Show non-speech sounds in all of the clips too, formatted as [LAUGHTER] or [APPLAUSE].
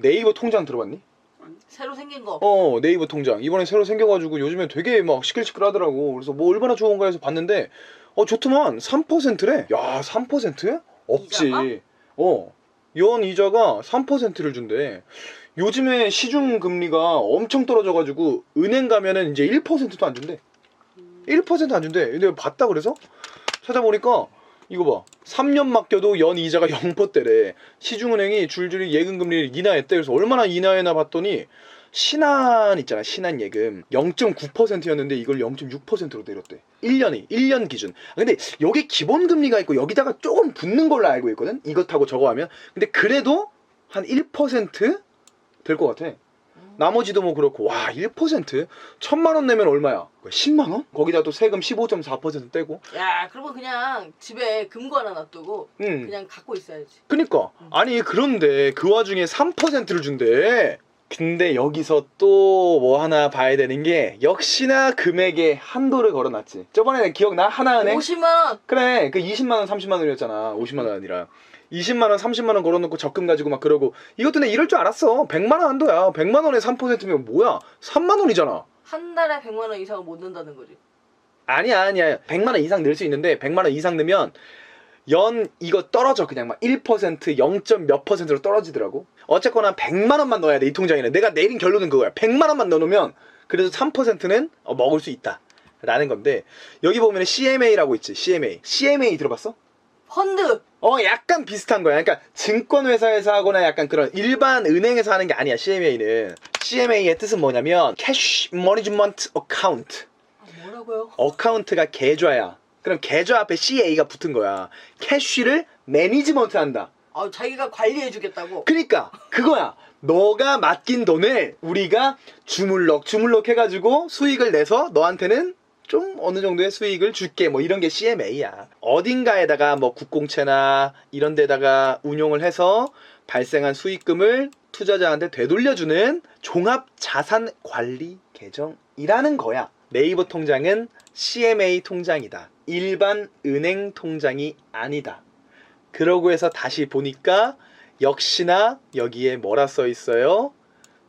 네이버 통장 들어봤니? 새로 생긴 거. 어 네이버 통장. 이번에 새로 생겨가지고 요즘에 되게 막 시끌시끌하더라고. 그래서 뭐 얼마나 좋은가 해서 봤는데 어 좋더만. 3%래. 야 3%? 없지. 이자가? 어 연 이자가 3%를 준대. 요즘에 시중 금리가 엄청 떨어져가지고 은행 가면은 이제 1%도 안 준대. 1%안 준대. 근데 봤다 그래서? 찾아보니까 이거 봐. 3년 맡겨도 연 이자가 [LAUGHS] 0%대래. 시중은행이 줄줄이 예금 금리를 인하했대. 그래서 얼마나 인하했나 봤더니 신한 있잖아 신한 예금. 0.9%였는데 이걸 0.6%로 내렸대. 1년에 1년 기준. 아, 근데 여기 기본 금리가 있고 여기다가 조금 붙는 걸로 알고 있거든? 이것하고 저거 하면. 근데 그래도 한 1%될 것 같아 나머지도 뭐 그렇고 와 1% 천만 원 내면 얼마야 10만 원? 거기다 또 세금 15.4% 떼고 야, 그러면 그냥 집에 금고 하나 놔두고 응 그냥 갖고 있어야지. 그니까 아니 그런데 그 와중에 3%를 준대. 근데 여기서 또 뭐 하나 봐야 되는 게 역시나 금액에 한도를 걸어놨지. 저번에 기억나 하나은행? 50만 원. 그래 그 20만 원 30만 원이었잖아. 50만 원 아니라. 20만 원 30만 원 걸어놓고 적금 가지고 막 그러고 이것도 내 이럴 줄 알았어. 100만 원 한도야. 100만 원에 3%면 뭐야? 3만 원이잖아. 한 달에 100만 원 이상은 못 넣는다는 거지. 아니야 아니야 100만 원 이상 낼수 있는데 100만 원 이상 넣으면 연 이거 떨어져 그냥 막 1% 0. 몇 퍼센트로 떨어지더라고 어쨌거나 100만 원만 넣어야 돼 이 통장에는 내가 내린 결론은 그거야 100만 원만 넣어놓으면 그래도 3%는 어, 먹을 수 있다 라는 건데 여기 보면 CMA라고 있지 CMA CMA 들어봤어? 펀드. 어 약간 비슷한 거야 그러니까 증권회사에서 하거나 약간 그런 일반 은행에서 하는 게 아니야 CMA는 CMA의 뜻은 뭐냐면 Cash Management Account 아, 뭐라고요? 어카운트가 계좌야. 그럼 계좌 앞에 CA가 붙은 거야. 캐쉬를 매니지먼트 한다. 아, 자기가 관리해 주겠다고. 그니까 그거야. 너가 맡긴 돈을 우리가 주물럭 주물럭 해가지고 수익을 내서 너한테는 좀 어느 정도의 수익을 줄게 뭐 이런 게 CMA야. 어딘가에다가 뭐 국공채나 이런 데다가 운용을 해서 발생한 수익금을 투자자한테 되돌려주는 종합 자산 관리 계정이라는 거야. 네이버 통장은 CMA 통장이다. 일반 은행 통장이 아니다. 그러고 해서 다시 보니까 역시나 여기에 뭐라 써 있어요?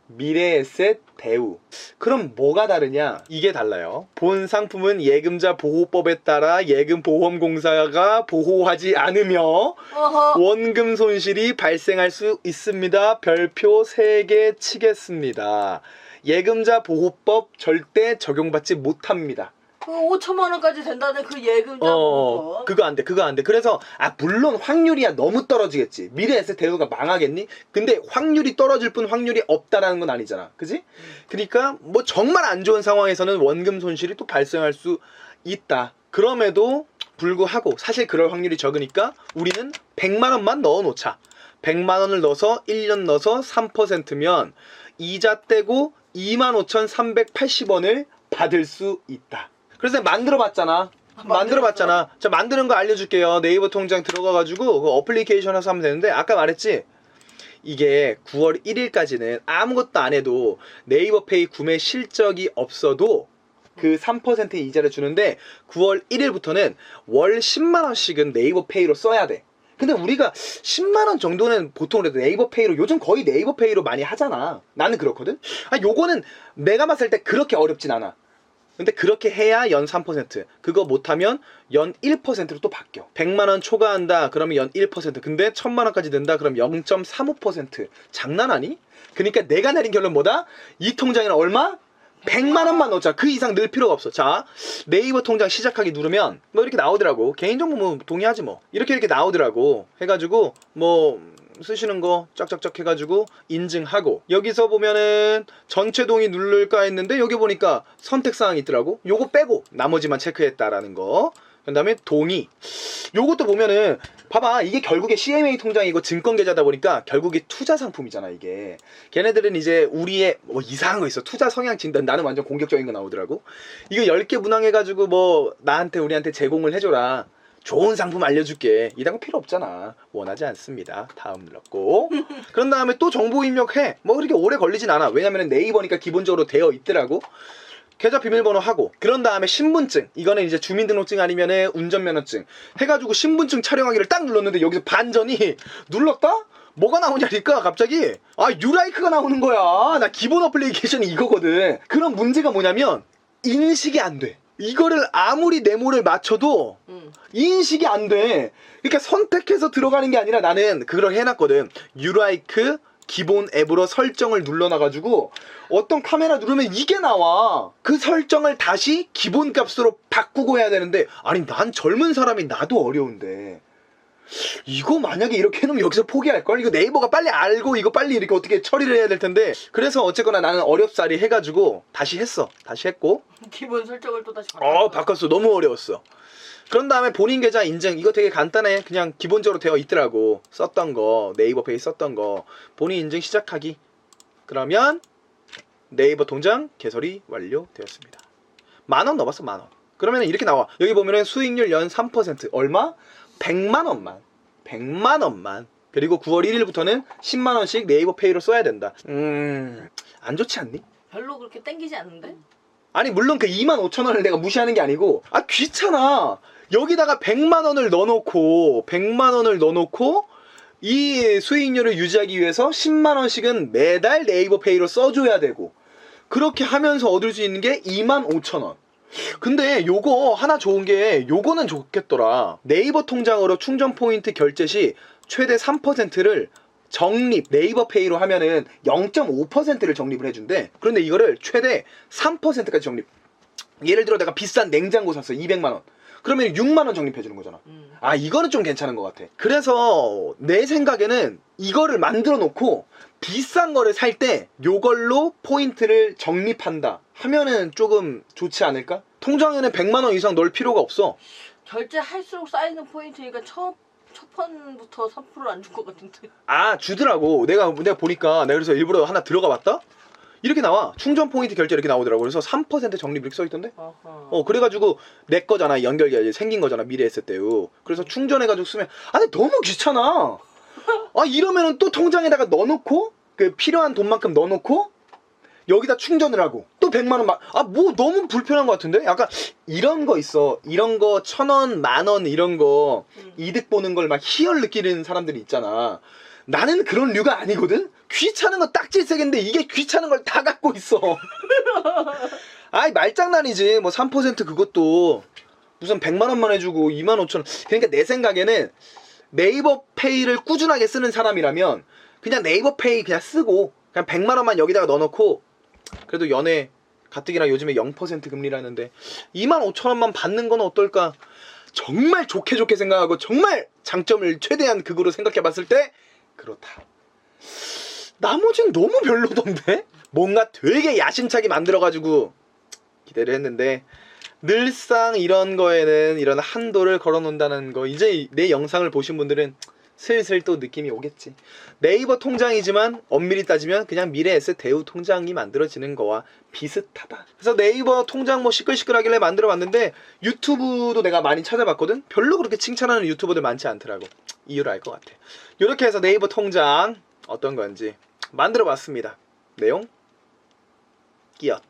미래에셋 대우. 그럼 뭐가 다르냐? 이게 달라요. 본 상품은 예금자 보호법에 따라 예금보험공사가 보호하지 않으며 어허. 원금 손실이 발생할 수 있습니다. 별표 3개 치겠습니다. 예금자 보호법 절대 적용받지 못합니다. 그 5천만 원까지 된다는 그 예금자 어, 보고. 그거 안 돼, 그거 안 돼. 그래서, 아, 물론 확률이야 너무 떨어지겠지. 미래에셋 대우가 망하겠니? 근데 확률이 떨어질 뿐 확률이 없다라는 건 아니잖아. 그지? 그러니까, 뭐 정말 안 좋은 상황에서는 원금 손실이 또 발생할 수 있다. 그럼에도 불구하고, 사실 그럴 확률이 적으니까, 우리는 100만 원만 넣어 놓자. 100만 원을 넣어서 1년 넣어서 3%면, 이자 떼고 25,380원을 받을 수 있다. 그래서 만들어 봤잖아. 만들어 봤잖아. 자, 만드는 거 알려줄게요. 네이버 통장 들어가가지고 그 어플리케이션 해서 하면 되는데, 아까 말했지? 이게 9월 1일까지는 아무것도 안 해도 네이버 페이 구매 실적이 없어도 그 3%의 이자를 주는데 9월 1일부터는 월 10만원씩은 네이버 페이로 써야 돼. 근데 우리가 10만원 정도는 보통 그래도 네이버 페이로 요즘 거의 네이버 페이로 많이 하잖아. 나는 그렇거든? 아, 요거는 내가 봤을 때 그렇게 어렵진 않아. 근데 그렇게 해야 연 3%. 그거 못하면 연 1%로 또 바뀌어. 100만원 초과한다. 그러면 연 1%. 근데 1000만원까지 된다. 그럼 0.35%. 장난하니? 그러니까 내가 내린 결론 뭐다? 이 통장에는 얼마? 100만원만 넣자. 그 이상 넣을 필요가 없어. 자, 네이버 통장 시작하기 누르면 뭐 이렇게 나오더라고. 개인정보 뭐 동의하지 뭐. 이렇게 이렇게 나오더라고. 해가지고 뭐 쓰시는 거 쫙쫙쫙 해가지고 인증하고 여기서 보면은 전체 동의 누를까 했는데 여기 보니까 선택사항이 있더라고. 요거 빼고 나머지만 체크했다라는 거. 그다음에 동의. 요것도 보면은 봐봐 이게 결국에 CMA 통장이고 증권 계좌다 보니까 결국에 투자 상품이잖아 이게. 걔네들은 이제 우리의 뭐 이상한 거 있어. 투자 성향 진단. 나는 완전 공격적인 거 나오더라고. 이거 10개 분항해가지고 뭐 나한테 우리한테 제공을 해줘라 좋은 상품 알려줄게. 이런 거 필요 없잖아. 원하지 않습니다. 다음 눌렀고. 그런 다음에 또 정보 입력해. 뭐 그렇게 오래 걸리진 않아. 왜냐면 네이버니까 기본적으로 되어 있더라고. 계좌 비밀번호 하고 그런 다음에 신분증 이거는 이제 주민등록증 아니면은 운전면허증 해가지고 신분증 촬영하기를 딱 눌렀는데 여기서 반전이 눌렀다 뭐가 나오냐니까 갑자기 아 유라이크가 나오는 거야 나 기본 어플리케이션이 이거거든 그런 문제가 뭐냐면 인식이 안돼 이거를 아무리 네모를 맞춰도 응. 인식이 안 돼. 그러니까 선택해서 들어가는 게 아니라 나는 그걸 해놨거든. 유라이크 기본 앱으로 설정을 눌러놔가지고 어떤 카메라 누르면 이게 나와. 그 설정을 다시 기본 값으로 바꾸고 해야 되는데 아니 난 젊은 사람이 나도 어려운데 이거 만약에 이렇게 해놓으면 여기서 포기할걸? 이거 네이버가 빨리 알고 이거 빨리 이렇게 어떻게 처리를 해야 될 텐데. 그래서 어쨌거나 나는 어렵사리 해가지고 다시 했어. 다시 했고. 기본 설정을 또 다시 어. 바꿨어. 너무 어려웠어. 그런 다음에 본인 계좌 인증. 이거 되게 간단해. 그냥 기본적으로 되어 있더라고. 썼던 거. 네이버 페이 썼던 거. 본인 인증 시작하기. 그러면 네이버 통장 개설이 완료되었습니다. 만원 넣어봤어 만원. 그러면 이렇게 나와. 여기 보면은 수익률 연 3% 얼마? 100만 원만 100만 원만 그리고 9월 1일부터는 10만 원씩 네이버 페이로 써야 된다 음 안 좋지 않니? 별로 그렇게 땡기지 않는데? 아니 물론 그 2만 5천 원을 내가 무시하는 게 아니고 아 귀찮아 여기다가 100만 원을 넣어놓고 100만 원을 넣어놓고 이 수익률을 유지하기 위해서 10만 원씩은 매달 네이버 페이로 써줘야 되고 그렇게 하면서 얻을 수 있는 게 2만 5천 원 근데 요거 하나 좋은 게 요거는 좋겠더라 네이버 통장으로 충전 포인트 결제 시 최대 3%를 적립 네이버 페이로 하면은 0.5%를 적립을 해준대. 그런데 이거를 최대 3%까지 적립. 예를 들어 내가 비싼 냉장고 샀어 200만 원. 그러면 6만 원 적립해 주는 거잖아. 음. 아 이거는 좀 괜찮은 것 같아. 그래서 내 생각에는 이거를 만들어 놓고 비싼 거를 살 때 요걸로 포인트를 적립한다 하면은 조금 좋지 않을까? 통장에는 100만 원 이상 넣을 필요가 없어. 결제할수록 쌓이는 포인트니까 첫, 첫 판부터 3%안 줄 것 같은데. 아 주더라고 내가 내가 보니까 내가 그래서 일부러 하나 들어가 봤다 이렇게 나와. 충전 포인트 결제 이렇게 나오더라고. 그래서 3% 적립 이렇게 써 있던데. 어 그래가지고 내 거잖아. 연결이 이제 생긴 거잖아. 미래 했을 때요. 그래서 충전해가지고 쓰면 아 근데 너무 귀찮아. 아 이러면은 또 통장에다가 넣어놓고 그 필요한 돈만큼 넣어놓고 여기다 충전을 하고 또 100만 원 막 아 뭐 너무 불편한 것 같은데? 약간 이런 거 있어. 이런 거 천 원 만 원 이런 거 음. 이득 보는 걸 막 희열 느끼는 사람들이 있잖아. 나는 그런 류가 아니거든? 귀찮은 거 딱질색인데 이게 귀찮은 걸 다 갖고 있어. [LAUGHS] 아이, 말장난이지. 뭐 3% 그것도 무슨 100만 원만 해주고 2만 5천 원. 그러니까 내 생각에는 네이버 페이를 꾸준하게 쓰는 사람이라면 그냥 네이버 페이 그냥 쓰고 그냥 100만 원만 여기다가 넣어놓고 그래도 연애 가뜩이나 요즘에 0% 금리라는데 2만 5천 원만 받는 건 어떨까? 정말 좋게 좋게 생각하고 정말 장점을 최대한 극으로 생각해 봤을 때 그렇다. 나머지는 너무 별로던데? 뭔가 되게 야심차게 만들어가지고 기대를 했는데 늘상 이런 거에는 이런 한도를 걸어 놓는다는 거 이제 내 영상을 보신 분들은 슬슬 또 느낌이 오겠지. 네이버 통장이지만 엄밀히 따지면 그냥 미래에셋 대우 통장이 만들어지는 거와 비슷하다. 그래서 네이버 통장 뭐 시끌시끌하길래 만들어 봤는데 유튜브도 내가 많이 찾아봤거든. 별로 그렇게 칭찬하는 유튜버들 많지 않더라고. 이유를 알 것 같아. 이렇게 해서 네이버 통장 어떤 건지 만들어 봤습니다. 내용 끼었.